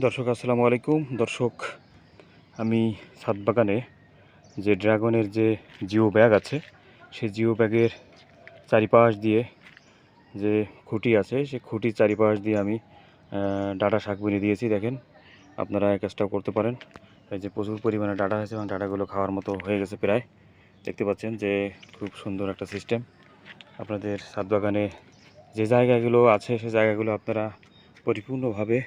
দর্শক, আসসালামু আলাইকুম। দর্শক, আমি ছাদ বাগানে যে ড্রাগনের যে জিও ব্যাগ আছে, সেই জিও ব্যাগের চারিপাশ দিয়ে যে খুঁটি আছে, সেই খুঁটির চারিপাশ দিয়ে আমি ডাটা শাক বুনে দিয়েছি। দেখেন, আপনারা কাজটাও করতে পারেন। এই যে প্রচুর পরিমাণে ডাটা হয়েছে এবং ডাটাগুলো খাওয়ার মতো হয়ে গেছে প্রায়। দেখতে পাচ্ছেন যে খুব সুন্দর একটা সিস্টেম। আপনাদের ছাদ বাগানে যে জায়গাগুলো আছে, সে জায়গাগুলো আপনারা পরিপূর্ণভাবে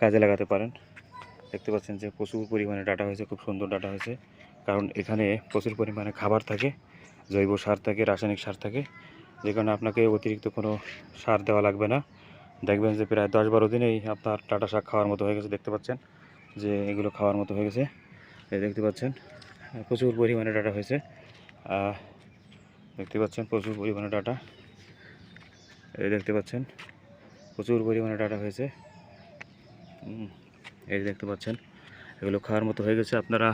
কাজে লাগাতে পারেন। দেখতে পাচ্ছেন যে প্রচুর পরিমাণে ডাটা হয়েছে, খুব সুন্দর ডাটা হয়েছে। কারণ এখানে প্রচুর পরিমাণে খাবার থাকে, জৈব সার থাকে, রাসায়নিক সার থাকে। যে কারণে আপনাকে অতিরিক্ত কোনো সার দেওয়া লাগবে না। দেখবেন যে প্রায় দশ বারো দিনেই আপনার ডাটা শাক খাওয়ার মতো হয়ে গেছে, দেখতে পাচ্ছেন যে এগুলো খাওয়ার মতো হয়ে গেছে। এই দেখতে পাচ্ছেন, প্রচুর পরিমাণে ডাটা হয়েছে। দেখতে পাচ্ছেন প্রচুর পরিমাণে ডাটা। এই দেখতে পাচ্ছেন, প্রচুর পরিমাণে ডাটা হয়েছে। এই দেখতে পাচ্ছেন এগুলো খাওয়ার মতো হয়ে গেছে। আপনারা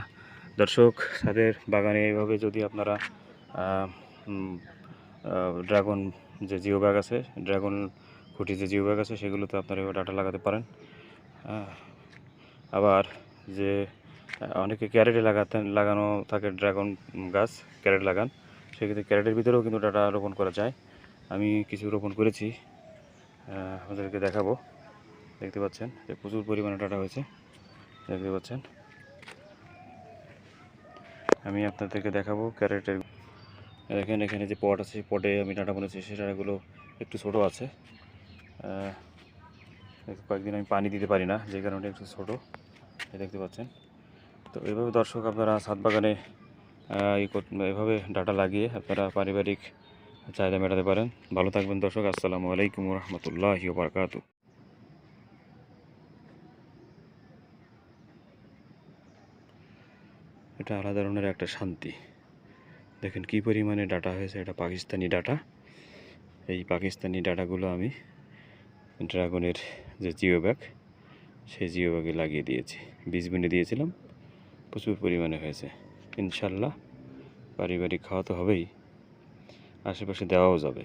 দর্শক তাদের বাগানে এইভাবে যদি আপনারা ড্রাগন যে জিও ব্যাগ আছে ড্রাগন খুঁটি যে জিও ব্যাগ আছে সেগুলোতে আপনারা এভাবে ডাটা লাগাতে পারেন। আহ, আবার যে অনেকে ক্যারেটে লাগাতেন লাগানো থাকে ড্রাগন গাছ ক্যারেট লাগান সেক্ষেত্রে ক্যারেটের ভিতরেও কিন্তু ডাটা রোপণ করা যায়। আমি কিছু রোপণ করেছি আপনাদেরকে দেখাবো। দেখতে পাচ্ছেন যে প্রচুর পরিমাণে ডাটা হয়েছে। দেখতে পাচ্ছেন। আমি আপনাদেরকে দেখাবো ক্যারেটের। দেখেন এখানে যে পট আছে, পটে আমি ডাটা বলেছি সেই ডাটাগুলো একটু ছোট আছে। কয়েকদিন আমি পানি দিতে পারি না, যে কারণে একটু ছোটো। দেখতে পাচ্ছেন। তো এভাবে দর্শক আপনারা ছাদ বাগানে এভাবে ডাটা লাগিয়ে আপনারা পারিবারিক চাহিদা মেটাতে পারেন। ভালো থাকবেন দর্শক, আসসালামু আলাইকুম রহমতুল্লাহ বারকাতু এটা আলাদা ধরনের একটা শান্তি। দেখেন কি পরিমাণে ডাটা হয়েছে, এটা পাকিস্তানি ডাটা। এই পাকিস্তানি ডাটাগুলো আমি ড্রাগনের যে জিও ব্যাগ, সেই জিও ব্যাগে লাগিয়ে দিয়েছি। বীজ বুনে দিয়েছিলাম, প্রচুর পরিমাণে হয়েছে। ইনশাল্লাহ পারিবারিক খাওয়া তো হবেই, আশেপাশে দেওয়াও যাবে।